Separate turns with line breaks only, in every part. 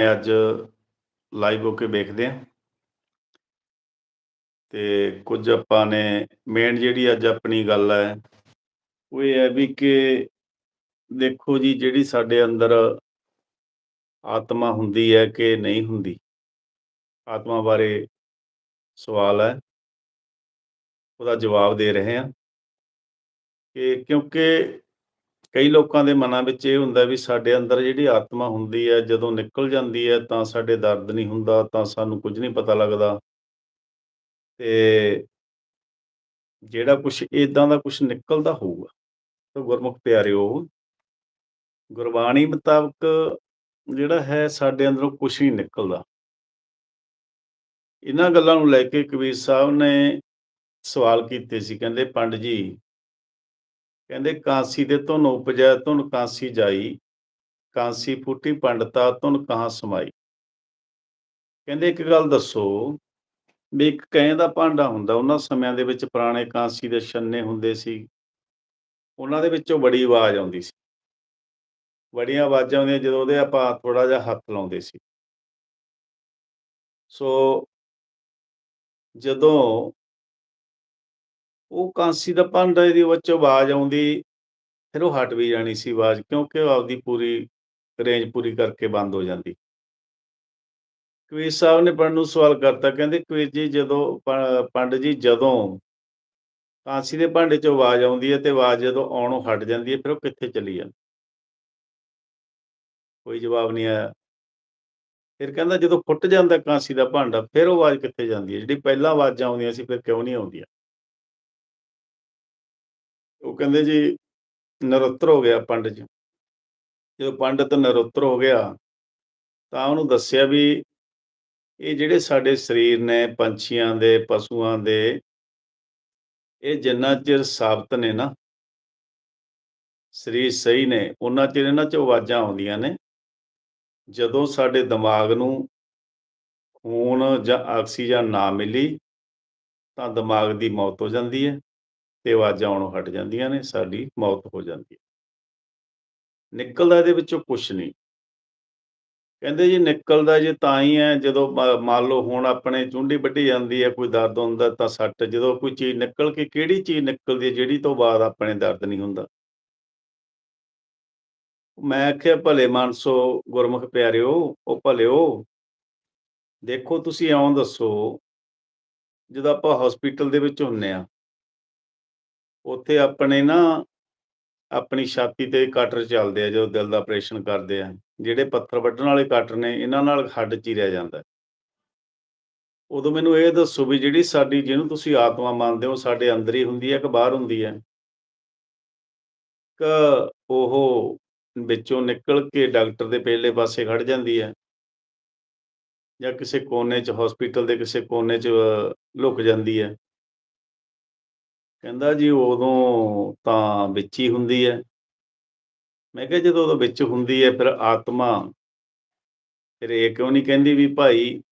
ਅੱਜ ਲਾਈਵ ਹੋ ਕੇ ਵੇਖਦੇ ਹਾਂ। ਤੇ ਕੁਝ ਆਪਾਂ ਨੇ ਮੇਨ ਜਿਹੜੀ ਅੱਜ ਆਪਣੀ ਗੱਲ ਹੈ, ਉਹ ਇਹ ਹੈ ਵੀ ਕਿ ਦੇਖੋ ਜੀ, ਜਿਹੜੀ ਸਾਡੇ ਅੰਦਰ ਆਤਮਾ ਹੁੰਦੀ ਹੈ ਕਿ ਨਹੀਂ ਹੁੰਦੀ, ਆਤਮਾ ਬਾਰੇ ਸਵਾਲ ਹੈ। ਉਹਦਾ ਜਵਾਬ ਦੇ ਰਹੇ ਹਾਂ ਕਿ ਕਿਉਂਕਿ ਕਈ ਲੋਕਾਂ ਦੇ ਮਨਾਂ ਵਿੱਚ ਇਹ ਹੁੰਦਾ ਵੀ ਸਾਡੇ ਅੰਦਰ ਜਿਹੜੀ ਆਤਮਾ ਹੁੰਦੀ ਹੈ, ਜਦੋਂ ਨਿਕਲ ਜਾਂਦੀ ਹੈ ਤਾਂ ਸਾਡੇ ਦਰਦ ਨਹੀਂ ਹੁੰਦਾ, ਤਾਂ ਸਾਨੂੰ ਕੁਝ ਨਹੀਂ ਪਤਾ ਲੱਗਦਾ। ਤੇ ਜਿਹੜਾ ਕੁਝ ਇਦਾਂ ਦਾ ਕੁਝ ਨਿਕਲਦਾ ਹੋਊਗਾ, ਤਾਂ ਗੁਰਮੁਖ ਪਿਆਰਿਓ, ਗੁਰਬਾਣੀ ਮੁਤਾਬਕ ਜਿਹੜਾ ਹੈ ਸਾਡੇ ਅੰਦਰੋਂ ਕੁਝ ਨਹੀਂ ਨਿਕਲਦਾ। ਇਹਨਾਂ ਗੱਲਾਂ ਨੂੰ ਲੈ ਕੇ ਕਬੀਰ ਸਾਹਿਬ ਨੇ ਸਵਾਲ ਕੀਤੇ ਸੀ, ਕਹਿੰਦੇ ਪੰਡ ਜੀ ਕਹਿੰਦੇ, ਕਾਂਸੀ ਦੇ ਧੁਨ ਉਪਜੈ, ਧੁਨ ਕਾਂਸੀ ਜਾਈ, ਕਾਂਸੀ ਫੂਟੀ ਪੰਡਤਾ, ਧੁਨ ਕਹਾਂ ਸਮਾਈ? ਕਹਿੰਦੇ, ਇੱਕ ਗੱਲ ਦੱਸੋ, ਵੀ ਇੱਕ ਕਹੇ ਦਾ ਭਾਂਡਾ ਹੁੰਦਾ, ਉਹਨਾਂ ਸਮਿਆਂ ਦੇ ਵਿੱਚ ਪੁਰਾਣੇ ਕਾਂਸੀ ਦੇ ਛੰਨੇ ਹੁੰਦੇ ਸੀ, ਉਹਨਾਂ ਦੇ ਵਿੱਚੋਂ ਬੜੀ ਆਵਾਜ਼ ਆਉਂਦੀ ਸੀ। ਬੜੀਆਂ ਆਵਾਜ਼ਾਂ ਆਉਂਦੀਆਂ ਜਦੋਂ ਉਹਦੇ ਆਪਾਂ ਥੋੜਾ ਜਿਹਾ ਹੱਥ ਲਾਉਂਦੇ ਸੀ। ਸੋ ਜਦੋਂ ਉਹ ਕਾਂਸੀ ਦਾ ਭਾਂਡਾ ਦੀ ਵਿੱਚੋਂ ਆਵਾਜ਼ ਆਉਂਦੀ, ਫਿਰ ਉਹ ਹਟ ਵੀ ਜਾਣੀ ਸੀ ਆਵਾਜ਼, ਕਿਉਂਕਿ ਉਹ ਆਪਦੀ ਪੂਰੀ ਰੇਂਜ ਪੂਰੀ ਕਰਕੇ ਬੰਦ ਹੋ ਜਾਂਦੀ। ਕਵੀਰ ਸਾਹਿਬ ਨੇ ਪੰਡ ਨੂੰ ਸਵਾਲ ਕਰਤਾ, ਕਹਿੰਦੇ ਕਵੀਰ ਜੀ ਜਦੋਂ ਪੰਡ ਜੀ ਜਦੋਂ ਕਾਂਸੀ ਦੇ ਭਾਂਡੇ 'ਚੋਂ ਆਵਾਜ਼ ਆਉਂਦੀ ਹੈ ਤੇ ਆਵਾਜ਼ ਜਦੋਂ ਆਉਣੋਂ ਹਟ ਜਾਂਦੀ ਹੈ, ਫਿਰ ਉਹ ਕਿੱਥੇ ਚਲੀ ਜਾਂਦੀ? ਕੋਈ ਜਵਾਬ ਨਹੀਂ ਆਇਆ। ਫਿਰ ਕਹਿੰਦਾ ਜਦੋਂ ਫੁੱਟ ਜਾਂਦਾ ਕਾਂਸੀ ਦਾ ਭਾਂਡਾ, ਫਿਰ ਉਹ ਆਵਾਜ਼ ਕਿੱਥੇ ਜਾਂਦੀ ਹੈ? ਜਿਹੜੀ ਪਹਿਲਾਂ ਆਵਾਜ਼ਾਂ ਆਉਂਦੀਆਂ ਸੀ, ਫਿਰ ਕਿਉਂ ਨਹੀਂ ਆਉਂਦੀਆਂ? ਉਹ ਕਹਿੰਦੇ ਜੀ ਨਰੁੱਤਰ ਹੋ ਗਿਆ ਪੰਡਤ ਜੀ। ਜਦੋਂ ਪੰਡਤ ਨਰੁੱਤਰ ਹੋ ਗਿਆ ਤਾਂ ਉਹਨੂੰ ਦੱਸਿਆ ਵੀ ਇਹ ਜਿਹੜੇ ਸਾਡੇ ਸਰੀਰ ਨੇ, ਪੰਛੀਆਂ ਦੇ, ਪਸ਼ੂਆਂ ਦੇ, ਇਹ ਜਿੰਨਾ ਚਿਰ ਸਾਬਤ ਨੇ ਨਾ, ਸਰੀਰ ਸਹੀ ਨੇ ਉਹਨਾਂ ਚਿਰ ਇਹਨਾਂ 'ਚ ਆਵਾਜ਼ਾਂ ਆਉਂਦੀਆਂ ਨੇ। ਜਦੋਂ ਸਾਡੇ ਦਿਮਾਗ ਨੂੰ ਖੂਨ ਜਾਂ ਆਕਸੀਜਨ ਨਾ ਮਿਲੀ ਤਾਂ ਦਿਮਾਗ ਦੀ ਮੌਤ ਹੋ ਜਾਂਦੀ ਹੈ। ਤੇ ਆਵਾਜ਼ਾਂ ਆਉਣੋਂ ਹਟ ਜਾਂਦੀਆਂ ਨੇ, ਸਾਡੀ ਮੌਤ ਹੋ ਜਾਂਦੀ ਹੈ। ਨਿਕਲਦਾ ਇਹਦੇ ਵਿੱਚੋਂ ਕੁਝ ਨਹੀਂ। ਕਹਿੰਦੇ ਜੀ ਨਿਕਲਦਾ ਜੇ ਤਾਂ ਹੀ ਹੈ, ਜਦੋਂ ਮੰਨ ਲਓ ਹੁਣ ਆਪਣੇ ਚੁੰਡੀ ਵੱਢੀ ਜਾਂਦੀ ਹੈ, ਕੋਈ ਦਰਦ ਹੁੰਦਾ ਤਾਂ ਸੱਟ, ਜਦੋਂ ਕੋਈ ਚੀਜ਼ ਨਿਕਲ ਕੇ ਕਿਹੜੀ ਚੀਜ਼ ਨਿਕਲਦੀ ਹੈ, ਜਿਹੜੀ ਤੋਂ ਬਾਅਦ ਆਪਣੇ ਦਰਦ ਨਹੀਂ ਹੁੰਦਾ। ਮੈਂ ਆਖਿਆ, ਭਲੇ ਮਾਨਸੋ ਗੁਰਮੁਖ ਪਿਆਰਿਓ, ਉਹ ਭਲਿਓ, ਦੇਖੋ ਤੁਸੀਂ ਆਉਂ ਦੱਸੋ, ਜਦੋਂ ਆਪਾਂ ਹਸਪੀਟਲ ਦੇ ਵਿੱਚ ਹੁੰਨੇ ਆ ਉੱਥੇ ਆਪਣੇ ਨਾ ਆਪਣੀ ਛਾਤੀ ਤੇ ਕਟਰ ਚੱਲਦੇ ਆ, ਜਦੋਂ ਦਿਲ ਦਾ ਆਪਰੇਸ਼ਨ ਕਰਦੇ ਆ, ਜਿਹੜੇ ਪੱਥਰ ਵੱਢਣ ਵਾਲੇ ਕਟਰ ਨੇ, ਇਹਨਾਂ ਨਾਲ ਹੱਡ ਚੀਰਿਆ ਜਾਂਦਾ ਉਦੋਂ ਮੈਨੂੰ ਇਹ ਦੱਸੋ ਵੀ ਜਿਹੜੀ ਸਾਡੀ, ਜਿਹਨੂੰ ਤੁਸੀਂ ਆਤਮਾ ਮੰਨਦੇ ਹੋ, ਸਾਡੇ ਅੰਦਰ ਹੀ ਹੁੰਦੀ ਹੈ ਕਿ ਬਾਹਰ ਹੁੰਦੀ ਹੈ? ਕ ਉਹ ਵਿੱਚੋਂ ਨਿਕਲ ਕੇ ਡਾਕਟਰ ਦੇ ਪਹਿਲੇ ਪਾਸੇ ਖੜ ਜਾਂਦੀ ਹੈ ਜਾਂ ਕਿਸੇ ਕੋਨੇ 'ਚ ਹਸਪੀਟਲ ਦੇ ਕਿਸੇ ਕੋਨੇ 'ਚ ਲੁਕ ਜਾਂਦੀ ਹੈ। ਕਹਿੰਦਾ ਜੀ ਉਦੋਂ ਤਾਂ ਵਿੱਚ ਹੀ ਹੁੰਦੀ ਹੈ। ਮੈਂ ਕਿਹਾ ਜਦੋਂ ਉਹ ਵਿੱਚ ਹੁੰਦੀ ਹੈ ਫਿਰ ਆਤਮਾ ਫਿਰ ਇਹ ਕਿਉਂ ਨਹੀਂ ਕਹਿੰਦੀ ਵੀ ਭਾਈ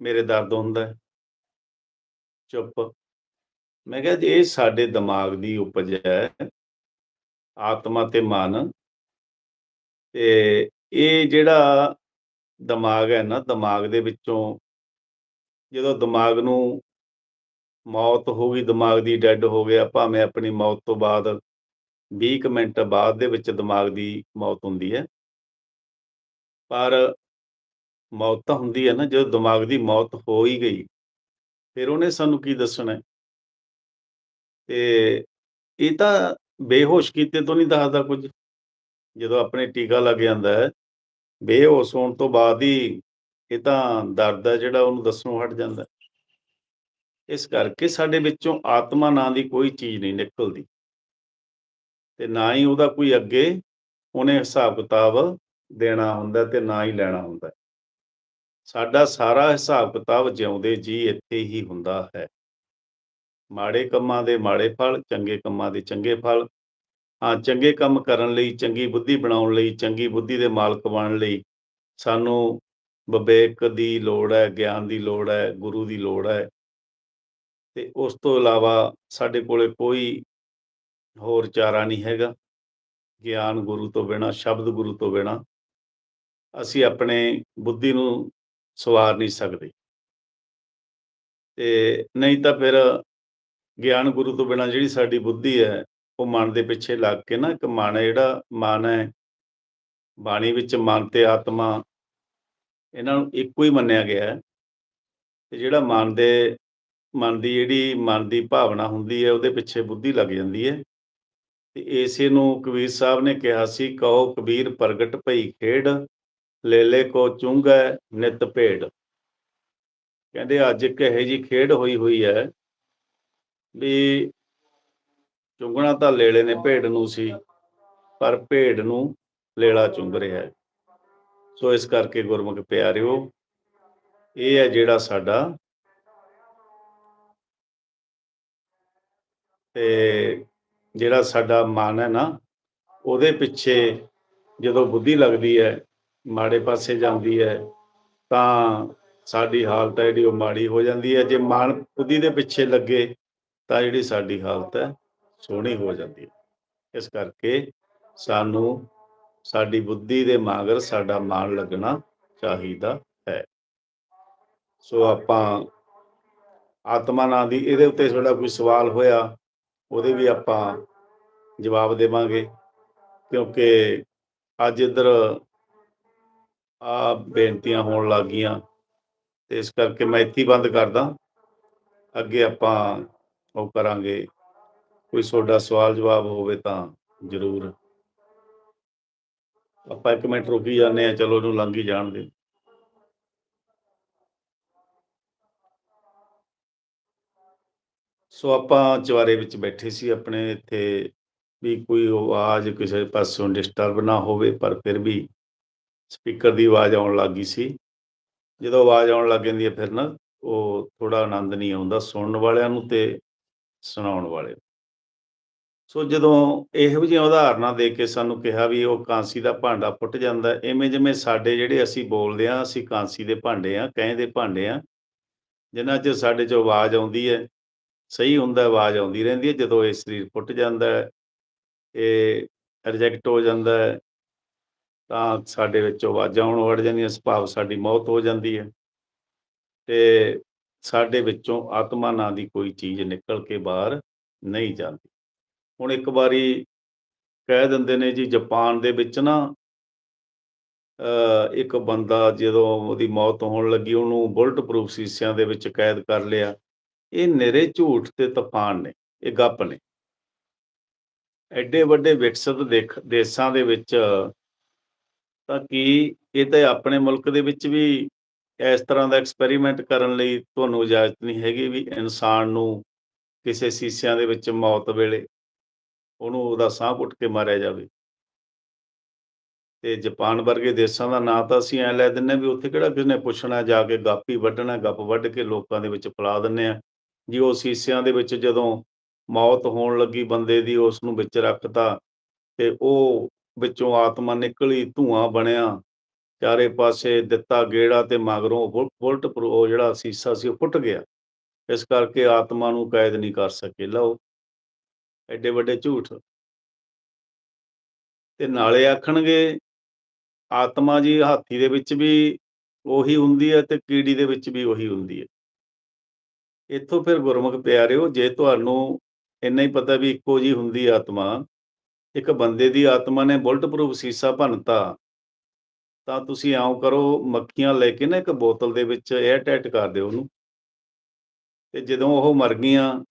ਮੇਰੇ ਦਰਦ ਹੁੰਦਾ ਚੁੱਪ। ਮੈਂ ਕਿਹਾ ਜੀ ਇਹ ਸਾਡੇ ਦਿਮਾਗ ਦੀ ਉਪਜ ਹੈ, ਆਤਮਾ ਤੇ ਮਨ, ਤੇ ਇਹ ਜਿਹੜਾ ਦਿਮਾਗ ਹੈ ਨਾ, ਦਿਮਾਗ ਦੇ ਵਿੱਚੋਂ ਜਦੋਂ ਦਿਮਾਗ ਨੂੰ ਮੌਤ ਹੋ ਗਈ, ਦਿਮਾਗ ਦੀ ਡੈੱਡ ਹੋ ਗਿਆ, ਭਾਵੇਂ ਆਪਣੀ ਮੌਤ ਤੋਂ ਬਾਅਦ 20 ਮਿੰਟ ਬਾਅਦ ਦੇ ਵਿੱਚ ਦਿਮਾਗ ਦੀ ਮੌਤ ਹੁੰਦੀ ਹੈ। ਪਰ ਮੌਤ ਤਾਂ ਹੁੰਦੀ ਹੈ ਨਾ, ਜਦੋਂ ਦਿਮਾਗ ਦੀ ਮੌਤ ਹੋ ਹੀ ਗਈ, ਫਿਰ ਉਹਨੇ ਸਾਨੂੰ ਕੀ ਦੱਸਣਾ ਤੇ ਇਹ ਤਾਂ ਬੇਹੋਸ਼ ਕੀਤੇ ਤੋਂ ਨਹੀਂ ਦੱਸਦਾ ਕੁਝ। ਜਦੋਂ ਆਪਣੇ ਟੀਕਾ ਲੱਗ ਜਾਂਦਾ ਹੈ, ਬੇਹੋਸ਼ ਹੋਣ ਤੋਂ ਬਾਅਦ ਹੀ ਇਹ ਤਾਂ ਦਰਦ ਹੈ ਜਿਹੜਾ ਉਹਨੂੰ ਦੱਸਣੋਂ ਹਟ ਜਾਂਦਾ ਇਸ ਕਰਕੇ ਸਾਡੇ ਵਿੱਚੋਂ ਆਤਮਾ ਨਾਂ ਦੀ ਕੋਈ ਚੀਜ਼ ਨਹੀਂ ਨਿਕਲਦੀ। ਤੇ ਨਾ ਹੀ ਉਹਦਾ ਕੋਈ ਅੱਗੇ ਉਹਨੇ ਹਿਸਾਬ ਕਿਤਾਬ ਦੇਣਾ ਹੁੰਦਾ ਤੇ ਨਾ ਹੀ ਲੈਣਾ ਹੁੰਦਾ। ਸਾਡਾ ਸਾਰਾ ਹਿਸਾਬ ਕਿਤਾਬ ਜਿਉਂਦੇ ਜੀ ਇੱਥੇ ਹੀ ਹੁੰਦਾ ਹੈ। ਮਾੜੇ ਕੰਮਾਂ ਦੇ ਮਾੜੇ ਫਲ, ਚੰਗੇ ਕੰਮਾਂ ਦੇ ਚੰਗੇ ਫਲ। ਹਾਂ, ਚੰਗੇ ਕੰਮ ਕਰਨ ਲਈ, ਚੰਗੀ ਬੁੱਧੀ ਬਣਾਉਣ ਲਈ, ਚੰਗੀ ਬੁੱਧੀ ਦੇ ਮਾਲਕ ਬਣਨ ਲਈ ਸਾਨੂੰ ਵਿਵੇਕ ਦੀ ਲੋੜ ਹੈ, ਗਿਆਨ ਦੀ ਲੋੜ ਹੈ, ਗੁਰੂ ਦੀ ਲੋੜ ਹੈ। ਤੇ ਉਸ ਤੋਂ ਇਲਾਵਾ ਸਾਡੇ ਕੋਲੇ ਕੋਈ ਹੋਰ ਚਾਰਾ ਨਹੀਂ ਹੈਗਾ। ਗਿਆਨ ਗੁਰੂ ਤੋਂ ਬਿਨਾ, ਸ਼ਬਦ ਗੁਰੂ ਤੋਂ ਬਿਨਾ ਅਸੀਂ ਆਪਣੇ ਬੁੱਧੀ ਨੂੰ ਸਵਾਰ ਨਹੀਂ ਸਕਦੇ। ਤੇ ਨਹੀਂ ਤਾਂ ਫਿਰ ਗਿਆਨ ਗੁਰੂ ਤੋਂ ਬਿਨਾਂ ਜਿਹੜੀ ਸਾਡੀ ਬੁੱਧੀ ਹੈ, ਉਹ ਮਨ ਦੇ ਪਿੱਛੇ ਲੱਗ ਕੇ ਨਾ ਇੱਕ ਮਨ ਹੈ, ਜਿਹੜਾ ਮਨ ਹੈ, ਬਾਣੀ ਵਿੱਚ ਮਨ ਤੇ ਆਤਮਾ, ਇਹਨਾਂ ਨੂੰ ਇੱਕੋ ਹੀ ਮੰਨਿਆ ਗਿਆ ਹੈ। ਤੇ ਜਿਹੜਾ ਮਨ ਦੇ ਮਨ ਦੀ ਜਿਹੜੀ ਮਨ ਦੀ ਭਾਵਨਾ ਹੁੰਦੀ ਹੈ, ਉਹਦੇ ਪਿੱਛੇ ਬੁੱਧੀ ਲੱਗ ਜਾਂਦੀ ਹੈ। ਤੇ ਇਸੇ ਨੂੰ ਕਬੀਰ ਸਾਹਿਬ ਨੇ ਕਿਹਾ ਸੀ, ਕਹੋ ਕਬੀਰ ਪ੍ਰਗਟ ਭਈ ਖੇਡ ਲੇਲੇ ਕੋ ਚੁੰਗੈ ਨਿਤ ਭੇੜ ਕਹਿੰਦੇ ਅੱਜ ਇੱਕ ਇਹੋ ਜੀ ਖੇਡ ਹੋਈ ਹੋਈ ਹੈ ਵੀ ਚੁੰਗਣਾ ਤਾਂ ਲੇਲੇ ਨੇ, ਭੇਡ ਨੂੰ ਸੀ, ਪਰ ਭੇਡ ਨੂੰ ਲੇਲਾ ਚੁੰਗ ਰਿਹਾ ਹੈ। ਸੋ ਇਸ ਕਰਕੇ ਗੁਰਮੁਖ ਪਿਆਰਿਓ, ਇਹ ਹੈ ਜਿਹੜਾ ਸਾਡਾ ਤੇ ਜਿਹੜਾ ਸਾਡਾ ਮਨ ਹੈ ਨਾ, ਉਹਦੇ ਪਿੱਛੇ ਜਦੋਂ ਬੁੱਧੀ ਲੱਗਦੀ ਹੈ, ਮਾੜੇ ਪਾਸੇ ਜਾਂਦੀ ਹੈ, ਤਾਂ ਸਾਡੀ ਹਾਲਤ ਹੈ ਜਿਹੜੀ ਉਹ ਮਾੜੀ ਹੋ ਜਾਂਦੀ ਹੈ। ਜੇ ਮਨ ਬੁੱਧੀ ਦੇ ਪਿੱਛੇ ਲੱਗੇ, ਤਾਂ ਜਿਹੜੀ ਸਾਡੀ ਹਾਲਤ ਹੈ, ਸੋਹਣੀ ਹੋ ਜਾਂਦੀ ਹੈ। ਇਸ ਕਰਕੇ ਸਾਨੂੰ ਸਾਡੀ ਬੁੱਧੀ ਦੇ ਮਾਗਰ ਸਾਡਾ ਮਨ ਲੱਗਣਾ ਚਾਹੀਦਾ ਹੈ। ਸੋ ਆਪਾਂ ਆਤਮਾ ਨਾਂ ਦੀ ਇਹਦੇ ਉੱਤੇ ਤੁਹਾਡਾ ਕੋਈ ਸਵਾਲ ਹੋਇਆ ਉਹਦੇ ਵੀ ਆਪਾਂ ਜਵਾਬ ਦੇਵਾਂਗੇ, ਕਿਉਂਕਿ ਅੱਜ ਇੱਧਰ ਆ ਬੇਨਤੀਆਂ ਹੋਣ ਲੱਗ ਗਈਆਂ ਤੇ ਇਸ ਕਰਕੇ ਮੈਂ ਇੱਥੇ ਬੰਦ ਕਰਦਾ। ਅੱਗੇ ਆਪਾਂ ਉਹ ਕਰਾਂਗੇ। ਕੋਈ ਤੁਹਾਡਾ ਸਵਾਲ ਜਵਾਬ ਹੋਵੇ ਤਾਂ ਜ਼ਰੂਰ। ਆਪਾਂ ਇੱਕ ਮਿੰਟ ਰੁਕੀ ਜਾਂਦੇ ਆ ਚਲੋ ਇਹਨੂੰ ਲੰਘ ਹੀ ਜਾਣ ਦੇ ਸੋ ਆਪਾਂ ਚਵਾਰੇ ਵਿੱਚ ਬੈਠੇ ਸੀ ਆਪਣੇ ਇੱਥੇ ਵੀ ਕੋਈ ਆਵਾਜ਼ ਕਿਸੇ ਪਾਸੋਂ ਡਿਸਟਰਬ ਨਾ ਹੋਵੇ, ਪਰ ਫਿਰ ਵੀ ਸਪੀਕਰ ਦੀ ਆਵਾਜ਼ ਆਉਣ ਲੱਗੀ ਸੀ। ਜਦੋਂ ਆਵਾਜ਼ ਆਉਣ ਲੱਗ ਜਾਂਦੀ ਹੈ ਫਿਰ ਨਾ ਉਹ ਥੋੜਾ ਆਨੰਦ ਨਹੀਂ ਆਉਂਦਾ ਸੁਣਨ ਵਾਲਿਆਂ ਨੂੰ ਤੇ ਸੁਣਾਉਣ ਵਾਲੇ ਸੋ ਜਦੋਂ ਇਹੋ ਜਿਹੀਆਂ ਉਦਾਹਰਨਾਂ ਦੇ ਕੇ ਸਾਨੂੰ ਕਿਹਾ ਵੀ ਉਹ ਕਾਂਸੀ ਦਾ ਭਾਂਡਾ ਫੁੱਟ ਜਾਂਦਾ ਐਵੇਂ ਜਿਵੇਂ ਸਾਡੇ ਜਿਹੜੇ ਅਸੀਂ ਬੋਲਦੇ ਆ ਅਸੀਂ ਕਾਂਸੀ ਦੇ ਭਾਂਡੇ ਆ ਕਹੇ ਦੇ ਭਾਂਡੇ ਆ ਜਿਨ੍ਹਾਂ 'ਚ ਸਾਡੇ 'ਚ ਆਵਾਜ਼ ਆਉਂਦੀ ਹੈ ਸਹੀ ਹੁੰਦਾ, ਆਵਾਜ਼ ਆਉਂਦੀ ਰਹਿੰਦੀ ਹੈ, ਜਦੋਂ ਇਹ ਸਰੀਰ ਫੁੱਟ ਜਾਂਦਾ ਹੈ, ਇਹ ਰਿਜੈਕਟ ਹੋ ਜਾਂਦਾ ਹੈ, ਤਾਂ ਸਾਡੇ ਵਿੱਚ ਆਵਾਜ਼ਾਂ ਆਉਣ ਵੜ ਜਾਂਦੀਆਂ ਸੁਭਾਵ ਸਾਡੀ ਮੌਤ ਹੋ ਜਾਂਦੀ ਹੈ। ਤੇ ਸਾਡੇ ਵਿੱਚੋਂ ਆਤਮਾ ਨਾਂ ਦੀ ਕੋਈ ਚੀਜ਼ ਨਿਕਲ ਕੇ ਬਾਹਰ ਨਹੀਂ ਜਾਂਦੀ। ਹੁਣ ਇੱਕ ਵਾਰੀ ਕਹਿ ਦਿੰਦੇ ਨੇ ਜੀ, ਜਾਪਾਨ ਦੇ ਵਿੱਚ ਨਾ ਇੱਕ ਬੰਦਾ ਜਦੋਂ ਉਹਦੀ ਮੌਤ ਹੋਣ ਲੱਗੀ, ਉਹਨੂੰ ਬੁਲਟ ਪ੍ਰੂਫ ਸੀਸਿਆਂ ਦੇ ਵਿੱਚ ਕੈਦ ਕਰ ਲਿਆ ਇਹ ਨਿਰੇ ਝੂਠ ਤੇ ਤੂਫਾਨ ਨੇ, ਇਹ ਗੱਪ ਨੇ। ਐਡੇ ਵੱਡੇ ਵਿਕਸਿਤ ਦੇਸ਼ਾਂ ਦੇ ਵਿੱਚ, ਤਾਂ ਕੀ ਇਹ ਤਾਂ ਆਪਣੇ ਮੁਲਕ ਦੇ ਵਿੱਚ ਵੀ ਇਸ ਤਰ੍ਹਾਂ ਦਾ ਐਕਸਪੈਰੀਮੈਂਟ ਕਰਨ ਲਈ ਤੁਹਾਨੂੰ ਇਜਾਜ਼ਤ ਨਹੀਂ ਹੈਗੀ ਵੀ ਇਨਸਾਨ ਨੂੰ ਕਿਸੇ ਸੀਸਿਆਂ ਦੇ ਵਿੱਚ ਮੌਤ ਵੇਲੇ ਉਹਨੂੰ ਉਹਦਾ ਸਾਹ ਘੁੱਟ ਕੇ ਮਾਰਿਆ ਜਾਵੇ? ਤੇ ਜਾਪਾਨ ਵਰਗੇ ਦੇਸ਼ਾਂ ਦਾ ਨਾਂ ਤਾਂ ਅਸੀਂ ਐ ਲੈ ਦਿੰਨੇ ਵੀ ਉੱਥੇ ਕਿਹੜਾ ਕਿਸ ਨੇ ਪੁੱਛਣਾ, ਜਾ ਕੇ ਗੱਪ ਹੀ ਵੱਢਣਾ, ਗੱਪ ਵੱਢ ਕੇ ਲੋਕਾਂ ਦੇ ਵਿੱਚ ਫੈਲਾ ਦਿੰਨੇ ਆ। ਜੀ, ਉਹ ਸੀਸਿਆਂ ਦੇ ਵਿੱਚ ਜਦੋਂ ਮੌਤ ਹੋਣ ਲੱਗੀ ਬੰਦੇ ਦੀ ਉਸ ਨੂੰ ਵਿੱਚ ਰੱਖਤਾ ਤੇ ਉਹ ਵਿੱਚੋਂ ਆਤਮਾ ਨਿਕਲੀ, ਧੂਆਂ ਬਣਿਆ। ਚਾਰੇ ਪਾਸੇ ਦਿੱਤਾ ਗੇੜਾ ਤੇ ਮਗਰੋਂ ਬੁਲਟ ਉਹ ਜਿਹੜਾ ਸੀਸਾ ਸੀ, ਉਹ ਫੁੱਟ ਗਿਆ। ਇਸ ਕਰਕੇ ਆਤਮਾ ਨੂੰ ਕੈਦ ਨਹੀਂ ਕਰ ਸਕੇ। ਲਓ, ਐਡੇ ਵੱਡੇ ਝੂਠ। ਤੇ ਨਾਲੇ ਆਖਣਗੇ, ਆਤਮਾ ਜੀ, ਹਾਥੀ ਦੇ ਵਿੱਚ ਵੀ ਉਹੀ ਹੁੰਦੀ ਹੈ ਤੇ ਕੀੜੀ ਦੇ ਵਿੱਚ ਵੀ ਉਹੀ ਹੁੰਦੀ ਹੈ। ਇੱਥੋਂ ਫਿਰ ਗੁਰਮੁਖ ਪਿਆਰਿਓ, ਜੇ ਤੁਹਾਨੂੰ ਇੰਨਾ ਹੀ ਪਤਾ ਵੀ ਇੱਕੋ ਜੀ ਹੁੰਦੀ ਆਤਮਾ, ਇੱਕ ਬੰਦੇ ਦੀ ਆਤਮਾ ਨੇ ਬੁਲਟ ਪ੍ਰੂਫ ਸੀਸਾ ਭੰਨਤਾ, ਤਾਂ ਤੁਸੀਂ ਆਉਂ ਕਰੋ ਮੱਖੀਆਂ ਲੈ ਕੇ ਨਾ ਇੱਕ ਬੋਤਲ ਦੇ ਵਿੱਚ 에ਅਰ ਟਾਈਟ ਕਰ ਦਿਓ ਉਹਨੂੰ। ਤੇ ਜਦੋਂ ਉਹ ਮਰ ਗਈਆਂ,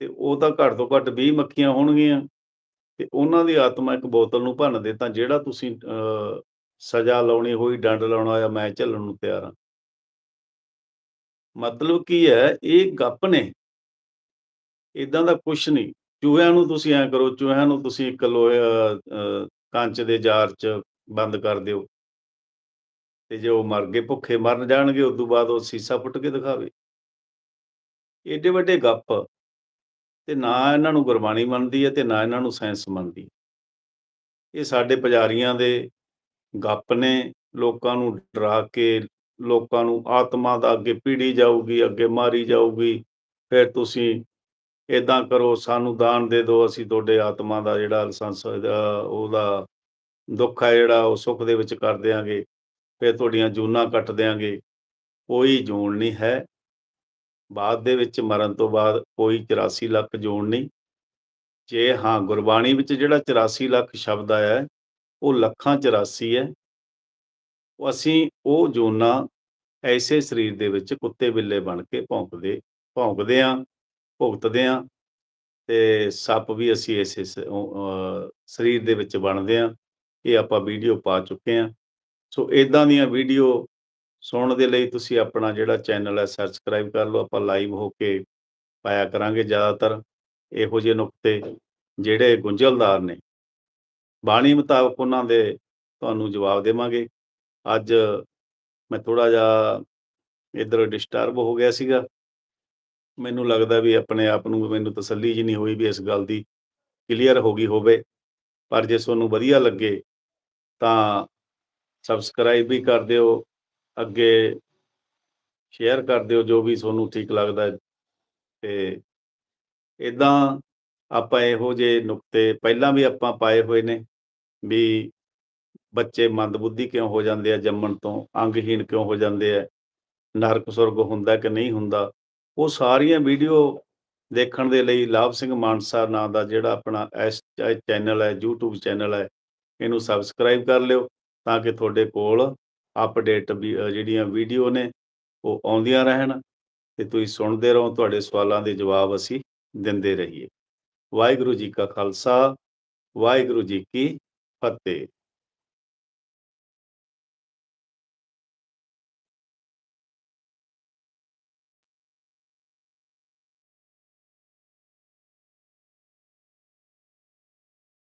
ਤੇ ਉਹ ਤਾਂ ਘੱਟ ਤੋਂ ਘੱਟ 20 ਮੱਖੀਆਂ ਹੋਣਗੀਆਂ, ਤੇ ਉਹਨਾਂ ਦੀ ਆਤਮਾ ਇੱਕ ਬੋਤਲ ਨੂੰ ਭੰਨ ਦੇ ਤਾਂ ਜਿਹੜਾ ਤੁਸੀਂ ਸਜ਼ਾ ਲਾਉਣੀ ਹੋਈ, ਡੰਡ ਲਾਉਣਾ ਹੋਇਆ, ਮੈਂ ਝੱਲਣ ਨੂੰ ਤਿਆਰ ਹਾਂ। ਮਤਲਬ ਕੀ ਹੈ, ਇਹ ਗੱਪ ਨੇ। ਇਦਾਂ ਦਾ ਕੁਝ ਨਹੀਂ। ਚੂਹਿਆਂ ਨੂੰ ਤੁਸੀਂ ਐ ਕਰੋ, ਚੂਹਿਆਂ ਨੂੰ ਤੁਸੀਂ ਇੱਕ ਲੋਹੇ ਕੰਚ ਦੇ ਜਾਰ 'ਚ ਬੰਦ ਕਰ ਦਿਓ। ਤੇ ਜੇ ਉਹ ਮਰ ਗਏ, ਭੁੱਖੇ ਮਰਨ ਜਾਣਗੇ ਉਸ ਤੋਂ ਬਾਅਦ ਉਹ ਸੀਸਾ ਫੁੱਟ ਕੇ ਦਿਖਾਵੇ। ਏਡੇ ਵੱਡੇ ਗੱਪ। ਤੇ ਨਾ ਇਹਨਾਂ ਨੂੰ ਗੁਰਬਾਣੀ ਮੰਨਦੀ ਹੈ ਤੇ ਨਾ ਇਹਨਾਂ ਨੂੰ ਸਾਇੰਸ ਮੰਨਦੀ ਇਹ ਸਾਡੇ ਪੁਜਾਰੀਆਂ ਦੇ ਗੱਪ ਨੇ। ਲੋਕਾਂ ਨੂੰ ਡਰਾ ਕੇ ਲੋਕਾਂ ਨੂੰ ਆਤਮਾ ਦਾ ਅੱਗੇ ਪੀੜੀ ਜਾਊਗੀ, ਅੱਗੇ ਮਾਰੀ ਜਾਊਗੀ। ਫਿਰ ਤੁਸੀਂ ਇਦਾਂ ਕਰੋ, ਸਾਨੂੰ ਦਾਨ ਦੇ ਦਿਓ, ਅਸੀਂ ਤੁਹਾਡੇ ਆਤਮਾ ਦਾ ਜਿਹੜਾ ਲਾਇਸੈਂਸ ਉਹਦਾ ਦੁੱਖ ਹੈ ਜਿਹੜਾ, ਉਹ ਸੁੱਖ ਦੇ ਵਿੱਚ ਕਰ ਦਿਆਂਗੇ। ਫਿਰ ਤੁਹਾਡੀਆਂ ਜੂਨਾਂ ਕੱਟ ਦਿਆਂਗੇ। ਕੋਈ ਜੂਨ ਨਹੀਂ ਹੈ। ਬਾਅਦ ਦੇ ਵਿੱਚ ਮਰਨ ਤੋਂ ਬਾਅਦ ਕੋਈ 84 ਲੱਖ ਜੂਨ ਨਹੀਂ। ਜੇ ਹਾਂ, ਗੁਰਬਾਣੀ ਵਿੱਚ ਜਿਹੜਾ 84 ਲੱਖ ਸ਼ਬਦ ਆਇਆ, ਉਹ ਲੱਖਾਂ 84 ਹੈ। ਉਹ ਅਸੀਂ ਉਹ ਜੂਨਾਂ ਐਸੇ ਸਰੀਰ ਦੇ ਵਿੱਚ ਕੁੱਤੇ ਬਿੱਲੇ ਬਣ ਕੇ ਭੌਂਕਦੇ ਭੌਂਕਦੇ ਆਂ, ਭੁਗਤਦੇ ਆਂ ਤੇ ਸੱਪ ਵੀ ਅਸੀਂ ਇਸੇ ਸ- ਸਰੀਰ ਦੇ ਵਿੱਚ ਬਣਦੇ ਆਂ, ਇਹ ਆਪਾਂ ਵੀਡੀਓ ਪਾ ਚੁੱਕੇ ਆਂ। ਸੋ ਇਦਾਂ ਦੀਆਂ ਵੀਡੀਓ ਸੁਣਨ ਦੇ ਲਈ ਤੁਸੀਂ ਆਪਣਾ ਜਿਹੜਾ ਚੈਨਲ ਹੈ ਸਬਸਕ੍ਰਾਈਬ ਕਰ ਲਓ, ਆਪਾਂ ਲਾਈਵ ਹੋ ਕੇ ਪਾਇਆ ਕਰਾਂਗੇ ਜ਼ਿਆਦਾਤਰ। ਇਹੋ ਜਿਹੇ ਨੁਕਤੇ ਜਿਹੜੇ ਗੁੰਝਲਦਾਰ ਨੇ। ਬਾਣੀ ਮੁਤਾਬਕ ਉਹਨਾਂ ਦੇ ਤੁਹਾਨੂੰ ਜਵਾਬ ਦੇਵਾਂਗੇ। ਅੱਜ ਮੈਂ ਥੋੜਾ ਜਿਹਾ ਇਧਰ ਡਿਸਟਰਬ ਹੋ ਗਿਆ ਸੀਗਾ ਮੈਨੂੰ ਲੱਗਦਾ ਵੀ ਆਪਣੇ ਆਪ ਨੂੰ ਮੈਨੂੰ ਤਸੱਲੀ ਜੀ ਨਹੀਂ ਹੋਈ ਵੀ ਇਸ ਗੱਲ ਦੀ ਕਲੀਅਰ ਹੋ ਗਈ ਹੋਵੇ ਪਰ ਜੇ ਤੁਹਾਨੂੰ ਵਧੀਆ ਲੱਗੇ ਤਾਂ ਸਬਸਕ੍ਰਾਈਬ ਵੀ ਕਰ ਦਿਓ, ਅੱਗੇ ਸ਼ੇਅਰ ਕਰ ਦਿਓ ਜੋ ਵੀ ਤੁਹਾਨੂੰ ਠੀਕ ਲੱਗਦਾ ਹੈ। ਤੇ ਇਦਾਂ ਆਪਾਂ ਇਹੋ ਜਿਹੇ ਨੁਕਤੇ ਪਹਿਲਾਂ ਵੀ ਆਪਾਂ ਪਾਏ ਹੋਏ ਨੇ ਵੀ ਬੱਚੇ ਮੰਦਬੁੱਧੀ ਕਿਉਂ ਹੋ ਜਾਂਦੇ ਆ ਜੰਮਣ ਤੋਂ? ਅੰਗਹੀਣ ਕਿਉਂ ਹੋ ਜਾਂਦੇ ਆ? ਨਰਕ ਸੁਰਗ ਹੁੰਦਾ ਕਿ ਨਹੀਂ ਹੁੰਦਾ? ਉਹ ਸਾਰੀਆਂ ਵੀਡੀਓ ਦੇਖਣ ਦੇ ਲਈ ਲਾਭ ਸਿੰਘ ਮਾਨਸਾ ਨਾਂ ਦਾ ਜਿਹੜਾ ਆਪਣਾ ਇਸ ਚੈਨਲ ਹੈ, YouTube ਚੈਨਲ ਹੈ, ਇਹਨੂੰ ਸਬਸਕ੍ਰਾਈਬ ਕਰ ਲਿਓ ਤਾਂ ਕਿ ਤੁਹਾਡੇ ਕੋਲ ਅਪਡੇਟ ਵੀ ਜਿਹੜੀਆਂ ਵੀਡੀਓ ਨੇ ਉਹ ਆਉਂਦੀਆਂ ਰਹਿਣ ਤੇ ਤੁਸੀਂ ਸੁਣਦੇ ਰਹੋ, ਤੁਹਾਡੇ ਸਵਾਲਾਂ ਦੇ ਜਵਾਬ ਅਸੀਂ ਦਿੰਦੇ ਰਹੀਏ। ਵਾਹਿਗੁਰੂ ਜੀ ਕਾ ਖਾਲਸਾ, ਵਾਹਿਗੁਰੂ ਜੀ ਕੀ ਫਤਿਹ।